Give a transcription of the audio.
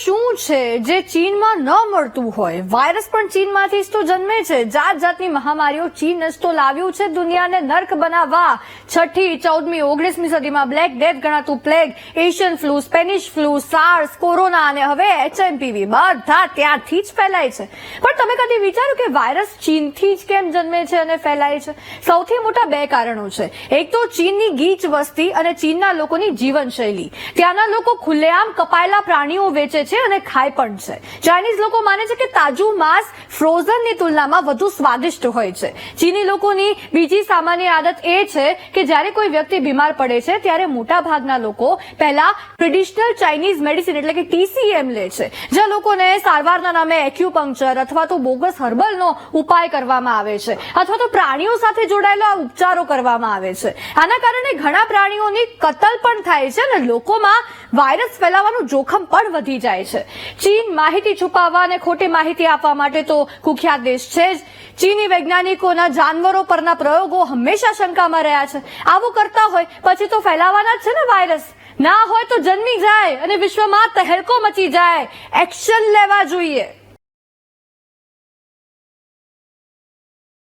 શું છે? જે ચીનમાં ન મળતું હોય. વાયરસ પણ ચીનમાંથી જ તો જન્મે છે. જાત જાતની મહામારીઓ ચીન જ તો લાવ્યું છે દુનિયાને નર્ક બનાવવા. છઠ્ઠી, ચૌદમી, ઓગણીસમી સદીમાં black death ગણાતું plague Asian flu Spanish flu SARS corona અને હવે એચએમપીવી બધા ત્યાંથી જ ફેલાય છે. પણ તમે કદી વિચાર્યું કે વાયરસ ચીનથી જ કેમ જન્મે છે અને ફેલાય છે? સૌથી મોટા બે કારણો છે. એક તો ચીનની ગીચ વસ્તી અને ચીનના લોકોની જીવનશૈલી. ત્યાંના લોકો ખુલ્લેઆમ કપાયેલા પ્રાણીઓ વેચે છે અને ખાય પણ છે. ચાઇનીઝ લોકો માને છે કે તાજું માંસ ફ્રોઝનની તુલનામાં વધુ સ્વાદિષ્ટ હોય છે. ચીની લોકોની બીજી સામાન્ય આદત એ છે કે જ્યારે કોઈ વ્યક્તિ બીમાર પડે છે, ત્યારે મોટા ભાગના લોકો પહેલા ટ્રેડિશનલ ચાઇનીઝ મેડિસિન એટલે કે ટીસીએમ લે છે, જ્યાં લોકોને સારવારના નામે એક્યુપંક્ચર અથવા તો બોગસ હર્બલનો ઉપાય કરવામાં આવે છે, અથવા તો પ્રાણીઓ સાથે જોડાયેલા ઉપચારો કરવામાં આવે છે. આના કારણે ઘણા પ્રાણીઓની કતલ પણ થાય છે અને લોકોમાં વાયરસ ફેલાવાનું જોખમ પણ વધી જાય છે. ચીન માહિતી છુપાવવા અને ખોટી માહિતી આપવા માટે તો કુખ્યાત દેશ છે જ. ચીની વૈજ્ઞાનિકોના જાનવરો પરના પ્રયોગો હંમેશા શંકામાં રહ્યા છે. આવું કરતા હોય પછી તો ફેલાવાના જ છે ને વાયરસ. ના હોય તો જન્મી જાય અને વિશ્વમાં તહેલકો મચી જાય. એક્શન લેવા જોઈએ.